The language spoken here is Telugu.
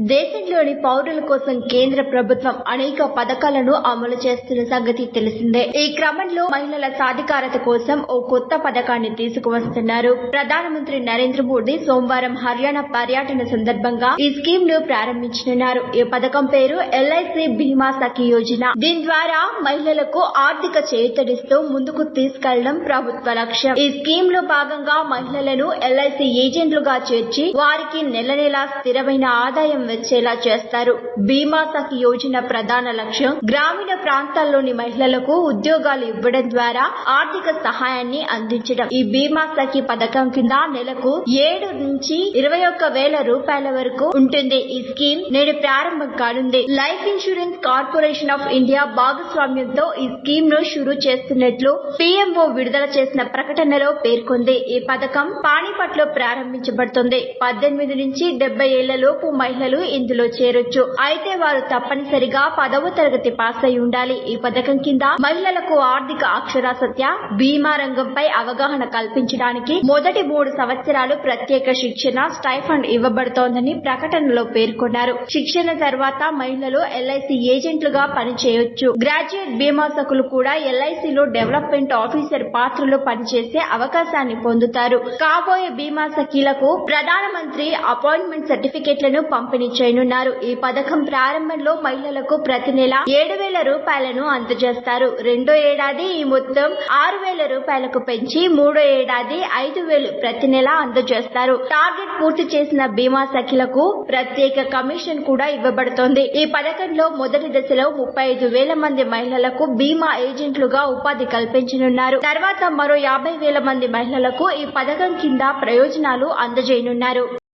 దేశంలోని పౌరుల కోసం కేంద్ర ప్రభుత్వం అనేక పథకాలను అమలు చేస్తున్న సంగతి తెలిసిందే. ఈ క్రమంలో మహిళల సాధికారత కోసం ఓ కొత్త పథకాన్ని తీసుకువస్తున్నారు. ప్రధానమంత్రి నరేంద్ర మోడీ సోమవారం హర్యానా పర్యటన సందర్భంగా ఈ స్కీమ్ను ప్రారంభించనున్నారు. ఈ పథకం పేరు ఎల్ఐసి బీమా సఖి యోజన. దీని ద్వారా మహిళలకు ఆర్థిక చేతడిస్తూ ముందుకు తీసుకెళ్ళడం ప్రభుత్వ లక్ష్యం. ఈ స్కీమ్లో భాగంగా మహిళలను ఎల్ఐసి ఏజెంట్లుగా చేర్చి వారికి నెల నెలా స్థిరమైన ఆదాయం వచ్చేలా చేస్తారు. బీమా సఖి యోజన ప్రధాన లక్ష్యం గ్రామీణ ప్రాంతాల్లోని మహిళలకు ఉద్యోగాలు ఇవ్వడం ద్వారా ఆర్థిక సహాయాన్ని అందించడం. ఈ బీమా సఖి పథకం కింద నెలకు ఏడు నుంచి ఇరవై ఒక్క వేల రూపాయల వరకు ఉంటుంది. ఈ స్కీమ్ నేడు ప్రారంభం కానుంది. Life insurance corporation of India భాగస్వామ్యంతో ఈ స్కీమ్ను షురూ చేస్తున్నట్లు పీఎంఓ విడుదల చేసిన ప్రకటనలో పేర్కొంది. ఈ పథకం పాణిపట్లో ప్రారంభించబడుతుంది. పద్దెనిమిది నుంచి డెబ్బై ఏళ్ళ లోపు మహిళలు ఇందులో చేరొచ్చు. అయితే వారు తప్పనిసరిగా పదవ తరగతి పాస్ అయి ఉండాలి. ఈ పథకం కింద మహిళలకు ఆర్థిక అక్షరాస్యత బీమా రంగంపై అవగాహన కల్పించడానికి మొదటి మూడు సంవత్సరాలు ప్రత్యేక శిక్షణ స్టైఫండ్ ఇవ్వబడుతోందని ప్రకటనలో పేర్కొన్నారు. శిక్షణ తర్వాత మహిళలు ఎల్ఐసి ఏజెంట్లుగా పనిచేయొచ్చు. గ్రాడ్యుయేట్ బీమాసకులు కూడా ఎల్ఐసిలో డెవలప్మెంట్ ఆఫీసర్ పాత్రలో పనిచేసే అవకాశాన్ని పొందుతారు. కాబోయే బీమా సఖీలకు ప్రధానమంత్రి అపాయింట్మెంట్ సర్టిఫికెట్లను పంపిణీ చేయనున్నారు. ఈ పథకం ప్రారంభంలో మహిళలకు ప్రతి నెల ఏడు వేల రూపాయలను అందజేస్తారు. రెండో ఏడాది ఈ మొత్తం ఆరు వేల రూపాయలకు పెంచి మూడో ఏడాది ఐదు వేలు ప్రతి నెల అందజేస్తారు. టార్గెట్ పూర్తి చేసిన బీమా సఖిలకు ప్రత్యేక కమిషన్ కూడా ఇవ్వబడుతోంది. ఈ పథకంలో మొదటి దశలో ముప్పై ఐదు వేల మంది మహిళలకు బీమా ఏజెంట్లుగా ఉపాధి కల్పించనున్నారు. తర్వాత మరో యాభై వేల మంది మహిళలకు ఈ పథకం కింద ప్రయోజనాలు అందజేయనున్నారు.